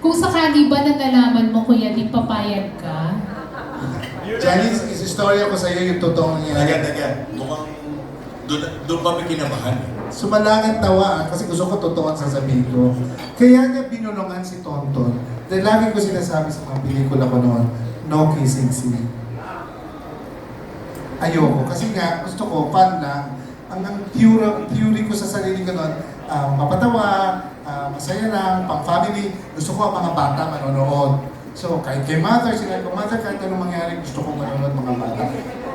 Kung sakali ba na nalaman mo, Kuya, di papayag ka? Chinese, isistorya ko sa iyo yung totoong Taga, nangyari. taga. Mukhang doon, doon kami kinabahan. Sumalangan tawa ah, kasi gusto ko totoo ang sasabihin ko. Kaya niya binulungan si Tonton. Dahil lagi ko sinasabi sa mga pelikula ko noon, no kissing scene. Ayoko. Kasi nga, gusto ko, fun lang. Ang, ang pure, theory ko sa sarili ko noon, ah, mapatawa, ah, masaya lang, pang family. Gusto ko ang mga bata manonood. So, kahit kay mother, sila ko, mother, kahit anong mangyari, gusto kong manonood mga bata.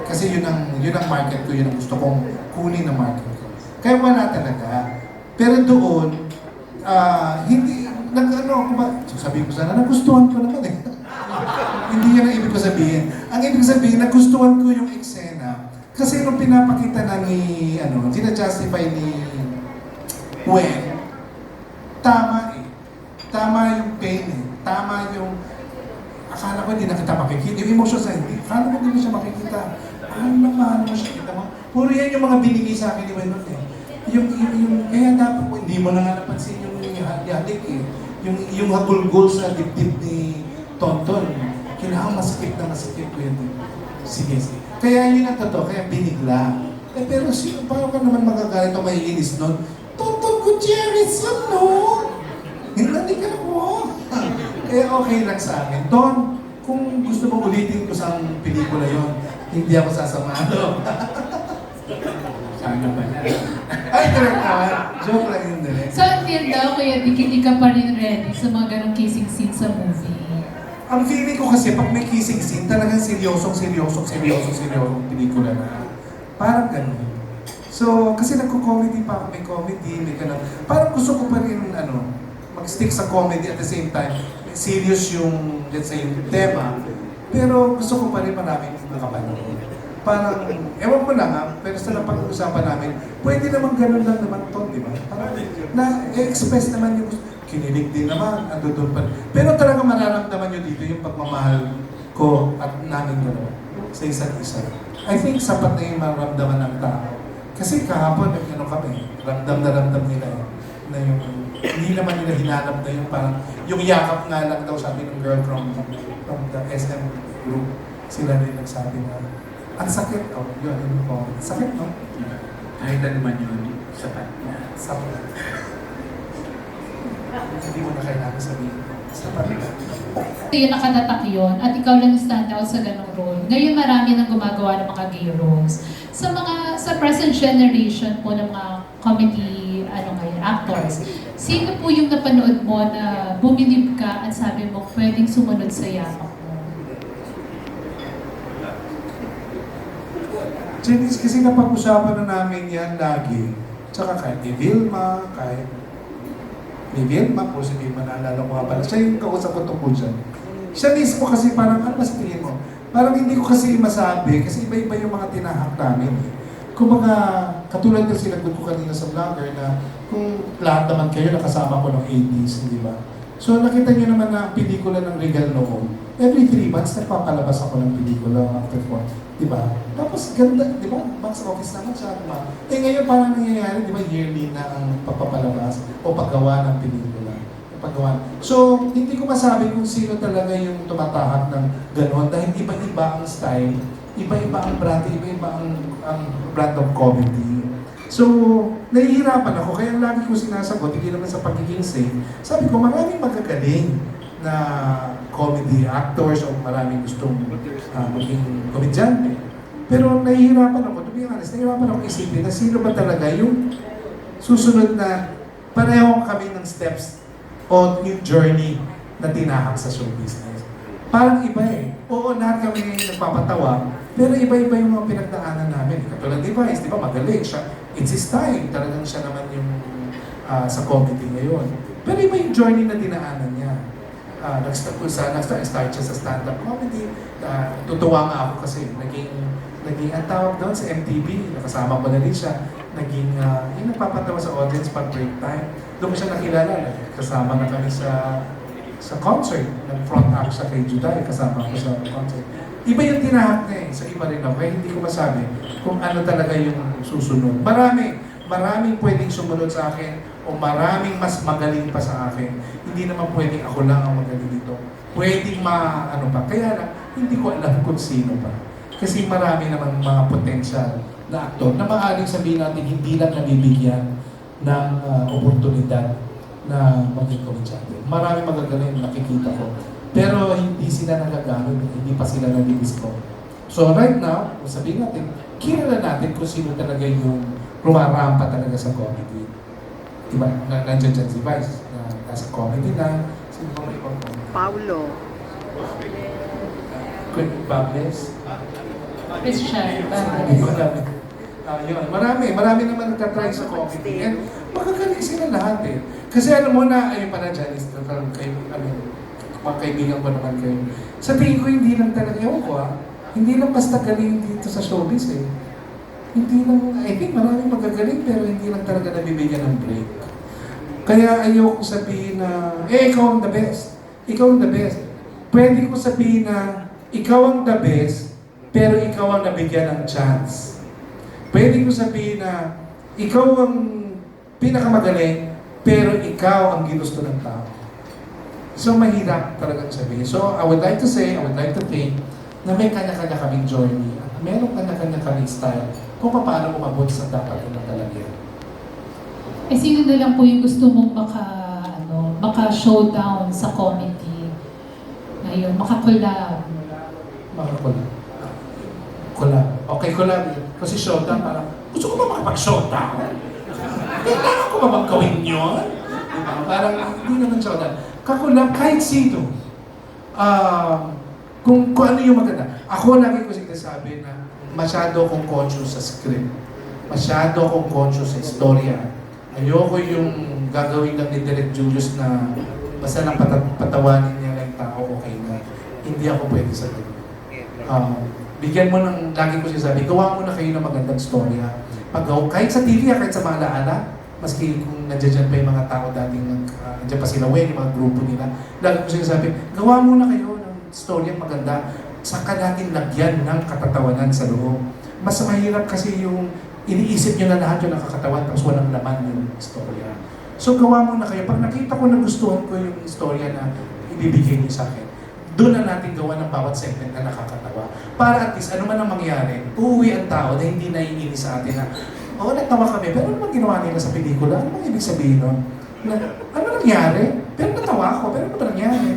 Kasi yun ang, yun ang market ko, yun ang gusto kong kunin na market ko. Kaya wala talaga. Pero doon, ah, hindi, nag, ano, kung ba, sasabihin ko sana, nagustuhan ko naman eh. hindi yan ang ibig ko sabihin. Ang ibig sabihin, nagustuhan ko yung eksena. Kasi nung pinapakita na ni, ano, sina-justify ni Gwen, tama eh. Tama yung pain eh. Tama yung, akala ko hindi na kita makikita. Yung emotion sa hindi, akala ko hindi mo siya makikita. Ano naman mo siya kita mo? Puro yan yung mga binigay sa akin ni nun eh. Yung, yung, yung, kaya dapat mo, hindi mo na nga napansin yung, yung halik eh. Yung, yung hagulgol sa dibdib ni Tonton. Kailangan masikip na masikip ko yun. Sige, sige. Kaya yun ang totoo, kaya binigla. Eh, pero sino, paano ka naman magagalit o maiinis nun? Gutierrez yun, no? Hindi ka mo. eh, okay lang sa akin. Ton, kung gusto mo ulitin ko sa pelikula yon, hindi ako sasama. Sana ba na? Ay, direct naman. Joke lang yun, direct. So until daw, Kuya Vic, hindi ka pa rin ready sa mga ganong kissing scene sa movie. Ang feeling ko kasi pag may kissing scene, talagang seryosong, seryosong, seryosong, seryosong pelikula na. Parang ganun. So, kasi nagko-comedy pa ako, may comedy, may ganun. Parang gusto ko pa rin, ano, mag-stick sa comedy at the same time, serious yung, let's say, yung tema. Pero gusto ko pa rin maraming nakapanood. Parang, ewan ko lang ha, pero sa napag-uusapan namin, pwede naman ganun lang naman to, di ba? Parang, na-express naman yung gusto. Kinilig din naman, ando doon pa. Pero talaga mararamdaman nyo dito yung pagmamahal ko at namin dalawa sa isa't isa. I think sapat na yung mararamdaman ng tao. Kasi kahapon, ano kami, ramdam na ramdam nila eh, na yung, hindi naman nila hinanap na yung parang, yung yakap nga lang daw sabi ng girl from, from the SM group, sila rin nagsabi na, ang sakit, oh, yun, yun po, sakit, no? Kahit ano man yun, sapat na. Sakit. Hindi mo na kailangan sabihin, sapat na. Ito yung nakatatak yun at ikaw lang stand out sa ganong role. Ngayon marami nang gumagawa ng mga gay roles. Sa mga, sa present generation po ng mga comedy, ano ngayon, actors, sino po yung napanood mo na bumilib ka at sabi mo pwedeng sumunod sa yapak mo? Chinese kasi napag-usapan na namin yan lagi. Tsaka kahit ni Vilma, kahit ni Vilma, kung si Vilma naalala ko nga pala, siya yung kausap ko tungkol dyan. Siya mismo kasi parang, ano ba sa tingin mo? Parang hindi ko kasi masabi, kasi iba-iba yung mga tinahak namin. Kung mga, katulad ng sinagot ko kanina sa vlogger na kung lahat naman kayo nakasama ko ng 80s, di ba? So nakita niyo naman na pelikula ng Regal noon. Every three months, nagpapalabas ako ng pelikula after four. Di ba? Tapos ganda, di ba? Box office naman siya. Di ba? Eh ngayon parang nangyayari, di ba, yearly na ang pagpapalabas o paggawa ng pelikula. Paggawa. So, hindi ko masabi kung sino talaga yung tumatahak ng gano'n dahil iba-iba ang style, iba-iba ang brand, iba-iba ang, ang brand of comedy. So, nahihirapan ako. Kaya lagi ko sinasagot, hindi naman sa pagiging safe. Sabi ko, maraming magagaling na comedy actors o maraming gustong ah, maging komedyante. Pero nahihirapan ako, to be honest, nahihirapan ako isipin na sino ba talaga yung susunod na pareho kami ng steps o yung journey na tinahak sa show business. Parang iba eh. Oo, lahat kami nagpapatawa, pero iba-iba yung mga pinagdaanan namin. Katulad ni Vice, di ba, magaling siya. It's his time. Talagang siya naman yung ah, sa comedy ngayon. Pero iba yung journey na dinaanan niya. Uh, nag-start nag-start start siya sa stand-up comedy. Ah, tutuwa nga ako kasi naging, naging, ang tawag doon sa MTV, nakasama ko na rin siya. Naging, ah, yung nagpapatawa sa audience pag break time. Doon ko siya nakilala. Kasama na kami sa sa concert. Nag-front up siya kay Juday, kasama ko sa concert. Iba yung tinahak niya eh. So iba rin ako. Kaya hindi ko masabi kung ano talaga yung susunod. Marami. maraming pwedeng sumunod sa akin o maraming mas magaling pa sa akin. Hindi naman pwedeng ako lang ang magaling dito. Pwedeng ma, ano pa. Kaya lang, hindi ko alam kung sino pa. Kasi marami naman mga potential na aktor na maaaring sabihin natin hindi lang nabibigyan ng ah, oportunidad na maging komedyante. Marami magagaling nakikita ko. Pero hindi sila nagagamit, hindi pa sila nabibisco. So right now, kung sabihin natin, kilala natin kung sino talaga yung rumarampa talaga sa comedy. Diba? Na, nandiyan dyan si Vice, na nasa comedy na. Sino ba may ibang comedy? Paulo. Queen Bables? Christian, Hindi Ah, yun. Marami, marami naman nagtatry sa comedy. And magagaling sila lahat eh. Kasi alam mo na, ayun pala Janice, talagang kayo, ano, mga kaibigan naman kayo. Sa tingin ko, hindi lang talaga, ewan ko ah, hindi lang basta galing dito sa showbiz eh. Hindi lang, I think maraming magagaling pero hindi lang talaga nabibigyan ng break. Kaya ayoko sabihin na, eh, ikaw ang the best. Ikaw ang the best. Pwede ko sabihin na, ikaw ang the best, pero ikaw ang nabigyan ng chance. Pwede ko sabihin na, ikaw ang pinakamagaling, pero ikaw ang ginusto ng tao. So, mahirap talagang sabihin. So, I would like to say, I would like to think, na may kanya-kanya kaming journey at meron kanya-kanya kaming style kung paano umabot sa dapat na talaga. Eh, sino na lang po yung gusto mong maka, ano, maka-showdown sa comedy? Ngayon, makakolab. Mga collab. Collab. Okay, collab. Kasi showdown parang, gusto ko ba makapag-showdown? Kailangan ko ba bang gawin yun? Diba? Parang hindi naman showdown. Kakulab kahit sino. Ah, kung, kung ano yung maganda. Ako lagi ko sinasabi na masyado akong conscious sa script. Masyado akong conscious sa istorya. Ayoko yung gagawin lang ni Direk Julius na basta lang pata- patawanin niya lang tao, okay na. Hindi ako pwede sa ganun. Um, bigyan mo ng, lagi ko sinasabi, gawa mo na kayo ng magandang storya. Pag, kahit sa TV, ah, kahit sa mga alaala, maski kung nandiyan pa yung mga tao dating, nag, uh, nandiyan pa sila, Wen, yung mga grupo nila, lagi ko sinasabi, gawa mo na kayo ng storya maganda, saka natin lagyan ng katatawanan sa loob. Mas mahirap kasi yung iniisip nyo na lahat yung nakakatawan tapos walang laman yung storya. So gawa mo na kayo. Pag nakita ko na gustuhan ko yung storya na ibibigay niyo sa akin, doon na natin gawa ng bawat segment na nakakatawa. Para at least, ano man ang mangyari, uuwi ang tao na hindi naiinis sa atin na, oo, natawa kami, pero ano bang ginawa nila sa pelikula? Ano ibig sabihin nun? Na, ano nangyari? Pero natawa ako, pero ano ba nangyari?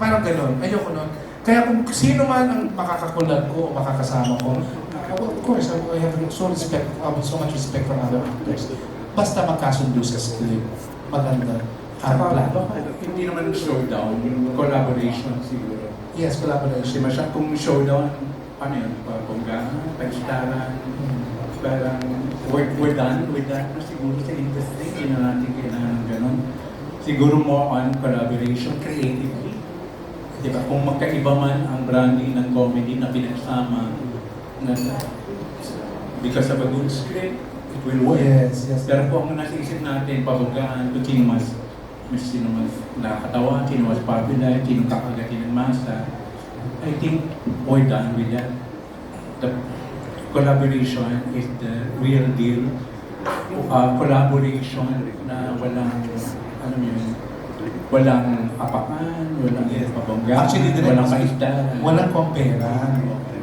Parang gano'n. Ayoko nun. Kaya kung sino man ang makakakulad ko o makakasama ko, uh, of course, I have so respect, I have so much respect for other actors. Basta magkasundo sa script, maganda plano. Hindi naman showdown, collaboration siguro. Yes, Kasi collaboration. masya kung showdown, ano yun, pabonggahan, pagstaran, parang we're, we're done with that na siguro sa industry, hindi na natin kailangan ng ganun. Siguro more on collaboration creatively. Di ba? Kung magkaiba man ang branding ng comedy na pinagsama na because of a good script, it will work. Yes, yes. Pero kung ang nasa isip natin, pabonggahan, kung sino mas, mas sino mas nakakatawa, sino mas popular, sino kakagatin ng masa, I think we're done with that. The collaboration is the real deal. Uh, collaboration na walang, ano yun, walang apakan, walang Yes. pabonggahan, Actually, walang maisdahan. Walang kompera.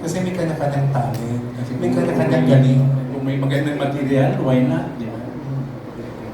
Kasi may kanya-kanyang talent. May kanya-kanyang galing. Kung may magandang material, why not?